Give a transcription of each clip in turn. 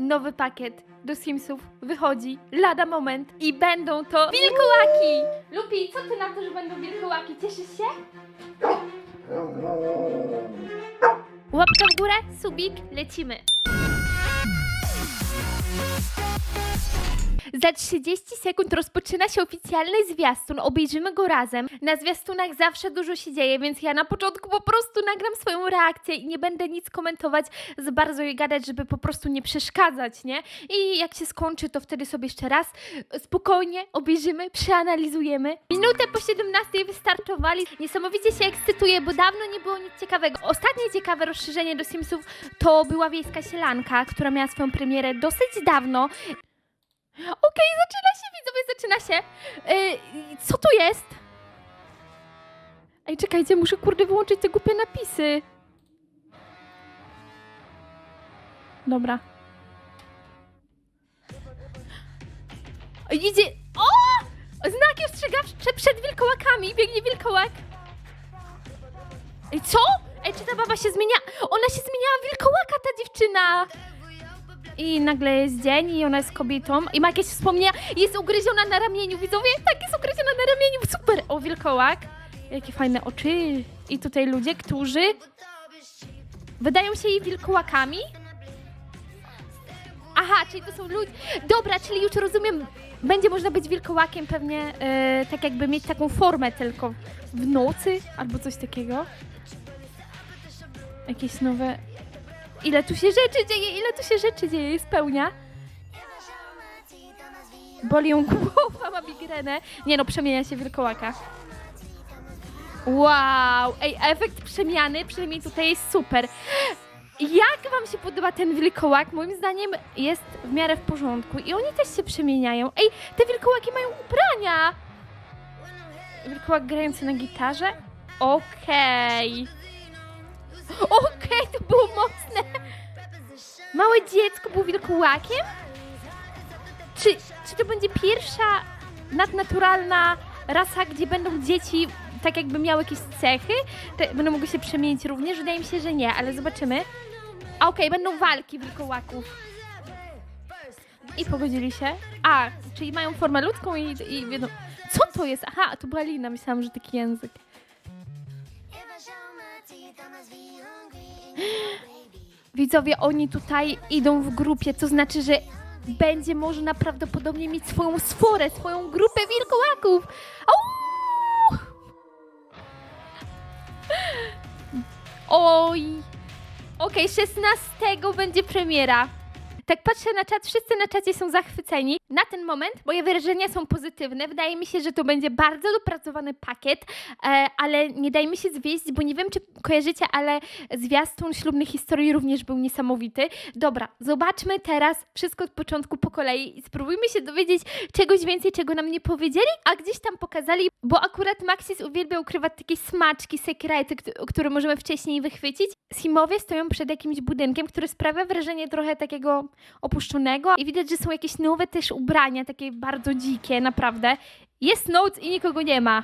nowy pakiet do Simsów wychodzi lada moment i będą to wilkołaki! Lupi, co ty na to, że będą wilkołaki? Cieszysz się? Łapka w górę, subik, lecimy. Za 30 sekund rozpoczyna się oficjalny zwiastun. Obejrzymy go razem. Na zwiastunach zawsze dużo się dzieje, więc ja na początku po prostu nagram swoją reakcję i nie będę nic komentować za bardzo i gadać, żeby po prostu nie przeszkadzać, nie? I jak się skończy, to wtedy sobie jeszcze raz spokojnie obejrzymy, przeanalizujemy. Minutę po 17 wystartowali. Niesamowicie się ekscytuję, bo dawno nie było nic ciekawego. Ostatnie ciekawe rozszerzenie do Simsów to była Wiejska Sielanka, która miała swoją premierę dosyć dawno. Okej, zaczyna się, widzowie, zaczyna się. Yy, co to jest? Ej, czekajcie, muszę kurde wyłączyć te głupie napisy. Dobra. Idzie... O! Znaki ostrzegawcze przed wilkołakami. Biegnie wilkołak. Ej, co? Ej, czy ta baba się zmienia? Ona się zmieniała w wilkołaka, ta dziewczyna. I nagle jest dzień i ona jest kobietą i ma jakieś wspomnienia. Jest ugryziona na ramieniu. Widzowie, tak jest ugryziona na ramieniu. Super! O, wilkołak. Jakie fajne oczy. I tutaj ludzie, którzy wydają się jej wilkołakami. Aha, czyli to są ludzie. Dobra, czyli już rozumiem. Będzie można być wilkołakiem pewnie e, tak jakby mieć taką formę tylko w nocy albo coś takiego. Jakieś nowe Ile tu się rzeczy dzieje, ile tu się rzeczy dzieje, spełnia. Boli ją głowa, ma migrenę. Nie no, przemienia się wilkołaka. Wow, ej, efekt przemiany przynajmniej tutaj jest super. Jak wam się podoba ten wilkołak? Moim zdaniem jest w miarę w porządku i oni też się przemieniają. Ej, te wilkołaki mają ubrania! Wilkołak grający na gitarze? Okej. Okej, to było mocne. Małe dziecko było wilkołakiem? Czy, czy to będzie pierwsza nadnaturalna rasa, gdzie będą dzieci tak jakby miały jakieś cechy? Te będą mogły się przemienić również? Wydaje mi się, że nie, ale zobaczymy. A okej, będą walki wilkołaków. I pogodzili się. A, czyli mają formę ludzką i, i wiedzą... Co to jest? Aha, to była lina, myślałam, że taki język. Widzowie, oni tutaj idą w grupie, to znaczy, że będzie można prawdopodobnie mieć swoją sforę, swoją grupę wilkołaków. Au! Oj. Okej, 16 będzie premiera. Tak patrzę na czat, wszyscy na czacie są zachwyceni. Na ten moment moje wrażenia są pozytywne. Wydaje mi się, że to będzie bardzo dopracowany pakiet, e, ale nie dajmy się zwieść, bo nie wiem, czy kojarzycie, ale zwiastun ślubnych historii również był niesamowity. Dobra, zobaczmy teraz wszystko od początku po kolei i spróbujmy się dowiedzieć czegoś więcej, czego nam nie powiedzieli, a gdzieś tam pokazali, bo akurat Maxis uwielbia ukrywać takie smaczki, sekrety, kt- które możemy wcześniej wychwycić. Simowie stoją przed jakimś budynkiem, który sprawia wrażenie trochę takiego opuszczonego i widać, że są jakieś nowe też ubrania, takie bardzo dzikie, naprawdę. Jest noc i nikogo nie ma.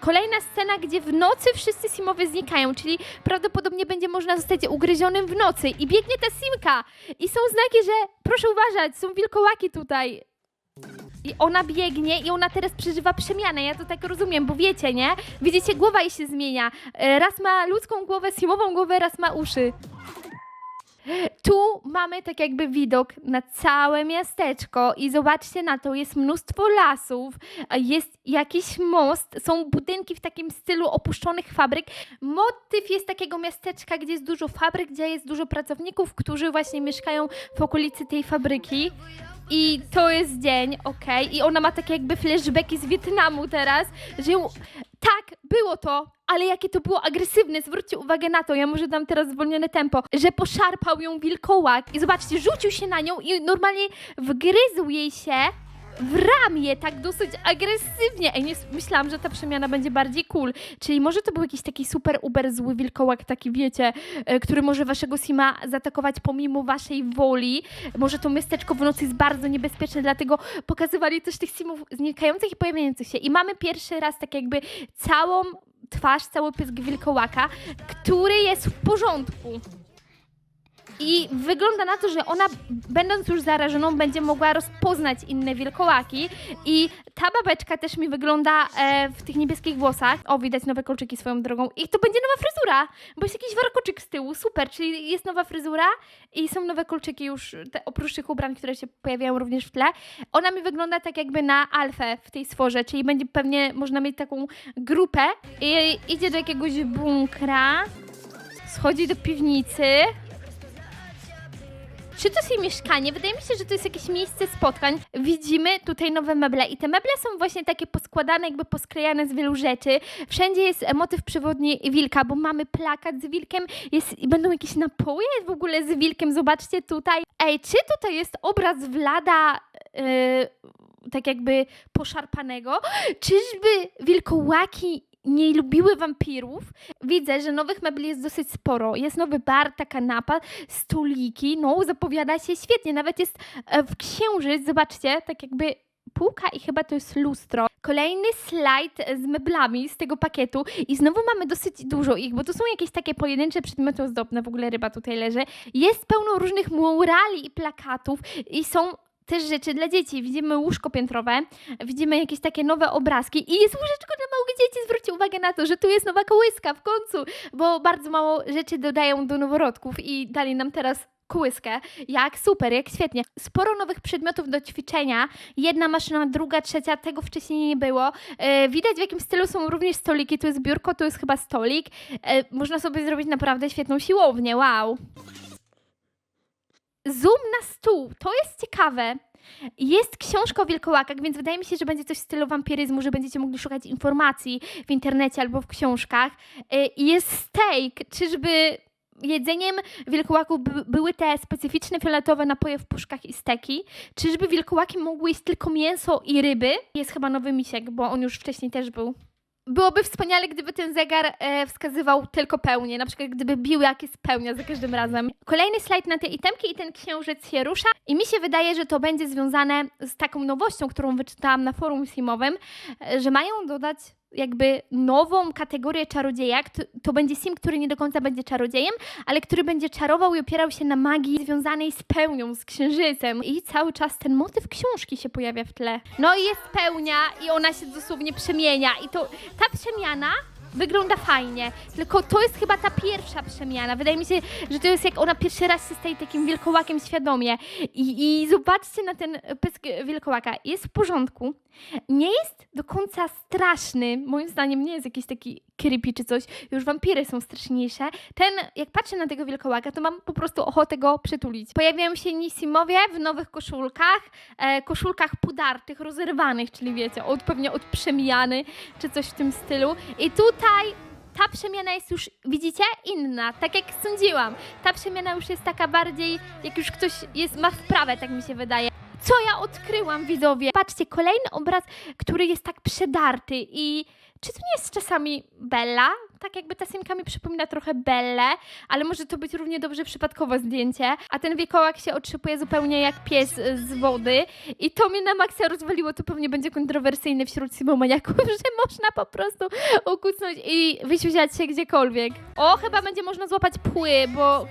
Kolejna scena, gdzie w nocy wszyscy Simowie znikają, czyli prawdopodobnie będzie można zostać ugryzionym w nocy i biegnie ta Simka i są znaki, że proszę uważać, są wilkołaki tutaj. I ona biegnie i ona teraz przeżywa przemianę. Ja to tak rozumiem, bo wiecie, nie? Widzicie, głowa jej się zmienia. E, Raz ma ludzką głowę, simową głowę, raz ma uszy. Tu mamy tak jakby widok na całe miasteczko i zobaczcie na to, jest mnóstwo lasów, jest jakiś most, są budynki w takim stylu opuszczonych fabryk. Motyw jest takiego miasteczka, gdzie jest dużo fabryk, gdzie jest dużo pracowników, którzy właśnie mieszkają w okolicy tej fabryki. I to jest dzień, okej. I ona ma takie jakby flashbacki z Wietnamu teraz, że ją... Tak, było to, ale jakie to było agresywne. Zwróćcie uwagę na to, ja może dam teraz zwolnione tempo, że poszarpał ją wilkołak i zobaczcie, rzucił się na nią i normalnie wgryzł jej się w ramię, tak dosyć agresywnie. Ej, nie, myślałam, że ta przemiana będzie bardziej cool. Czyli może to był jakiś taki super uber zły wilkołak, taki wiecie, e, który może waszego Sima zaatakować pomimo waszej woli. Może to miasteczko w nocy jest bardzo niebezpieczne, dlatego pokazywali też tych Simów znikających i pojawiających się. I mamy pierwszy raz tak jakby całą twarz, cały pysk wilkołaka, który jest w porządku. I wygląda na to, że ona, będąc już zarażoną, będzie mogła rozpoznać inne wilkołaki. I ta babeczka też mi wygląda e, w tych niebieskich włosach. O, widać nowe kolczyki swoją drogą. I to będzie nowa fryzura, bo jest jakiś warkoczyk z tyłu. Super, czyli jest nowa fryzura i są nowe kolczyki już, te, oprócz tych ubrań, które się pojawiają również w tle. Ona mi wygląda tak jakby na alfę w tej sforze, czyli będzie pewnie można mieć taką grupę. I idzie do jakiegoś bunkra, schodzi do piwnicy. Czy to jest jej mieszkanie? Wydaje mi się, że to jest jakieś miejsce spotkań. Widzimy tutaj nowe meble i te meble są właśnie takie poskładane, jakby posklejane z wielu rzeczy. Wszędzie jest e, motyw przewodni wilka, bo mamy plakat z wilkiem, jest, i będą jakieś napoje w ogóle z wilkiem. Zobaczcie tutaj. Ej, czy tutaj jest obraz Vlada yy, tak jakby poszarpanego? Czyżby wilkołaki nie lubiły wampirów. Widzę, że nowych mebli jest dosyć sporo. Jest nowy bar, ta kanapa, stoliki. No, zapowiada się świetnie. Nawet jest e, w księżyc, zobaczcie, tak jakby półka i chyba to jest lustro. Kolejny slajd z meblami z tego pakietu i znowu mamy dosyć dużo ich, bo to są jakieś takie pojedyncze przedmioty ozdobne, w ogóle ryba tutaj leży. Jest pełno różnych murali i plakatów i są też rzeczy dla dzieci. Widzimy łóżko piętrowe, widzimy jakieś takie nowe obrazki i jest łóżeczko dla małych dzieci. Zwróćcie uwagę na to, że tu jest nowa kołyska w końcu, bo bardzo mało rzeczy dodają do noworodków i dali nam teraz kołyskę. Jak super, jak świetnie. Sporo nowych przedmiotów do ćwiczenia. Jedna maszyna, druga, trzecia, tego wcześniej nie było. E, widać w jakim stylu są również stoliki. Tu jest biurko, tu jest chyba stolik. E, można sobie zrobić naprawdę świetną siłownię. Wow. Zoom na stół. To jest ciekawe. Jest książka o wilkołakach, więc wydaje mi się, że będzie coś w stylu wampiryzmu, że będziecie mogli szukać informacji w internecie albo w książkach. Y, I jest steak. Czyżby jedzeniem wilkołaków by, były te specyficzne fioletowe napoje w puszkach i steki? Czyżby wilkołaki mogły jeść tylko mięso i ryby? Jest chyba nowy misiek, bo on już wcześniej też był. Byłoby wspaniale, gdyby ten zegar e, wskazywał tylko pełnię, na przykład gdyby bił jak jest pełnia za każdym razem. Kolejny slajd na te itemki i ten księżyc się rusza i mi się wydaje, że to będzie związane z taką nowością, którą wyczytałam na forum simowym, e, że mają dodać jakby nową kategorię czarodzieja. To będzie sim, który nie do końca będzie czarodziejem, ale który będzie czarował i opierał się na magii związanej z pełnią, z księżycem. I cały czas ten motyw książki się pojawia w tle. No i jest pełnia i ona się dosłownie przemienia. I to ta przemiana wygląda fajnie. Tylko to jest chyba ta pierwsza przemiana. Wydaje mi się, że to jest jak ona pierwszy raz się staje takim wilkołakiem świadomie. I, i zobaczcie na ten pysk wilkołaka. Jest w porządku. Nie jest do końca straszny. Moim zdaniem nie jest jakiś taki creepy czy coś. Już wampiry są straszniejsze. Ten, jak patrzę na tego wilkołaka, to mam po prostu ochotę go przytulić. Pojawiają się nisimowie w nowych koszulkach. E, koszulkach pudartych, rozerwanych, czyli wiecie, od, pewnie od przemijany, czy coś w tym stylu. I tutaj ta przemiana jest już, widzicie, inna, tak jak sądziłam. Ta przemiana już jest taka bardziej, jak już ktoś jest, ma wprawę, tak mi się wydaje. Co ja odkryłam, widzowie? Patrzcie, kolejny obraz, który jest tak przedarty i czy to nie jest czasami Bella? Tak jakby ta simka mi przypomina trochę Bellę, ale może to być równie dobrze przypadkowe zdjęcie. A ten wiekołak się otrzypuje zupełnie jak pies z wody. I to mnie na maksa rozwaliło. To pewnie będzie kontrowersyjne wśród simomaniaków, że można po prostu ukucnąć i wyświeciać się gdziekolwiek. O, chyba będzie można złapać pły, bo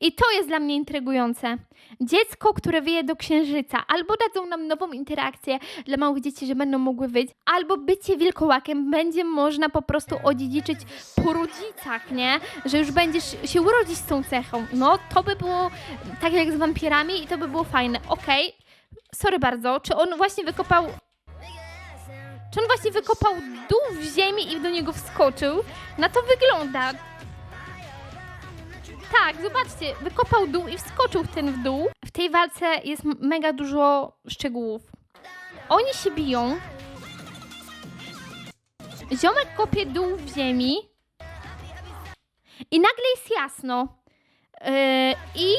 i to jest dla mnie intrygujące. Dziecko, które wyje do księżyca, albo dadzą nam nową interakcję dla małych dzieci, że będą mogły wyjść, albo bycie wilkołakiem będzie można po prostu odziedziczyć po rodzicach, nie? Że już będziesz się urodzić z tą cechą. No, to by było tak jak z wampirami i to by było fajne. Okej, sorry bardzo, czy on właśnie wykopał... Czy on właśnie wykopał dół w ziemi i do niego wskoczył? Na to wygląda. Tak, zobaczcie, wykopał dół i wskoczył w ten w dół. W tej walce jest mega dużo szczegółów. Oni się biją. Ziomek kopie dół w ziemi. I nagle jest jasno. Yy, I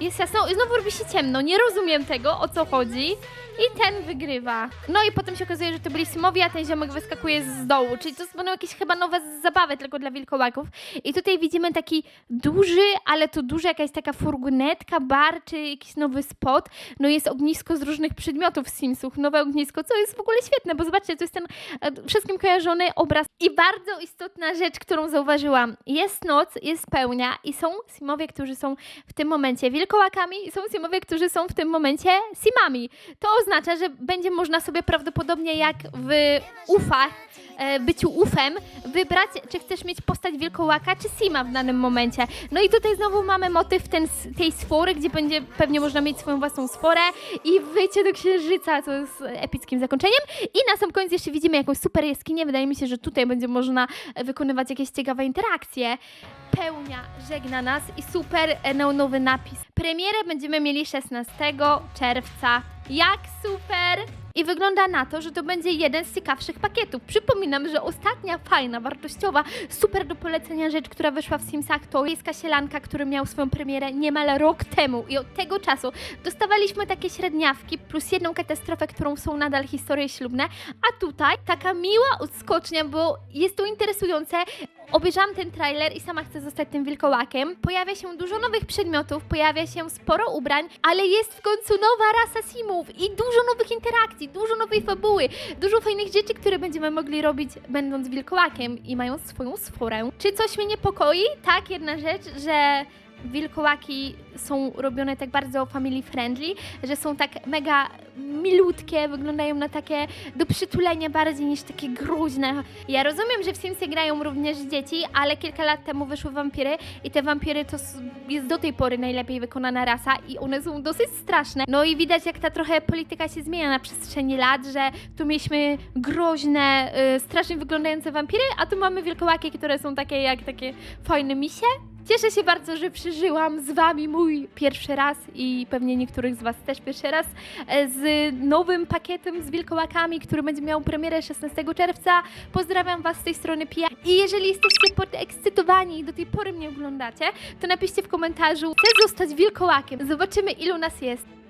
jest jasno i znowu robi się ciemno. Nie rozumiem tego, o co chodzi. I ten wygrywa. No i potem się okazuje, że to byli Simowi, a ten ziomek wyskakuje z dołu. Czyli to będą jakieś chyba nowe zabawy tylko dla wilkołaków. I tutaj widzimy taki duży, ale to duży jakaś taka furgonetka, bar, czy jakiś nowy spot. No jest ognisko z różnych przedmiotów z Simsów. Nowe ognisko, co jest w ogóle świetne, bo zobaczcie, to jest ten e, wszystkim kojarzony obraz. I bardzo istotna rzecz, którą zauważyłam. Jest noc, jest pełnia i są Simowie, którzy są w tym momencie wilkołakami i są Simowie, którzy są w tym momencie Simami. To oznacza, że będzie można sobie prawdopodobnie jak w ufach, e, byciu ufem, wybrać, czy chcesz mieć postać wilkołaka, czy Sima w danym momencie. No i tutaj znowu mamy motyw ten, tej sfory, gdzie będzie pewnie można mieć swoją własną sforę i wyjście do księżyca, co jest epickim zakończeniem. I na sam koniec jeszcze widzimy jakąś super jaskinię. Wydaje mi się, że tutaj będzie można wykonywać jakieś ciekawe interakcje. Pełnia żegna nas i super e, neonowy napis. Premierę będziemy mieli 16 czerwca. Jak super! I wygląda na to, że to będzie jeden z ciekawszych pakietów. Przypominam, że ostatnia fajna, wartościowa, super do polecenia rzecz, która wyszła w Simsach, to jest Sielanka, który miał swoją premierę niemal rok temu. I od tego czasu dostawaliśmy takie średniawki, plus jedną katastrofę, którą są nadal historie ślubne. A tutaj taka miła odskocznia, bo jest to interesujące. Obejrzałam ten trailer i sama chcę zostać tym wilkołakiem. Pojawia się dużo nowych przedmiotów, pojawia się sporo ubrań, ale jest w końcu nowa rasa simów i dużo nowych interakcji, dużo nowej fabuły, dużo fajnych rzeczy, które będziemy mogli robić będąc wilkołakiem i mając swoją sforę. Czy coś mnie niepokoi? Tak, jedna rzecz, że wilkołaki są robione tak bardzo family friendly, że są tak mega milutkie, wyglądają na takie do przytulenia bardziej niż takie groźne. Ja rozumiem, że w Simsy grają również dzieci, ale kilka lat temu wyszły wampiry i te wampiry to jest do tej pory najlepiej wykonana rasa i one są dosyć straszne. No i widać jak ta trochę polityka się zmienia na przestrzeni lat, że tu mieliśmy groźne, y, strasznie wyglądające wampiry, a tu mamy wilkołaki, które są takie jak takie fajne misie. Cieszę się bardzo, że przeżyłam z Wami mój pierwszy raz i pewnie niektórych z Was też pierwszy raz e, z nowym pakietem z wilkołakami, który będzie miał premierę 16 czerwca. Pozdrawiam Was z tej strony Pia. I jeżeli jesteście podekscytowani i do tej pory mnie oglądacie, to napiszcie w komentarzu, chcę zostać wilkołakiem. Zobaczymy ilu nas jest.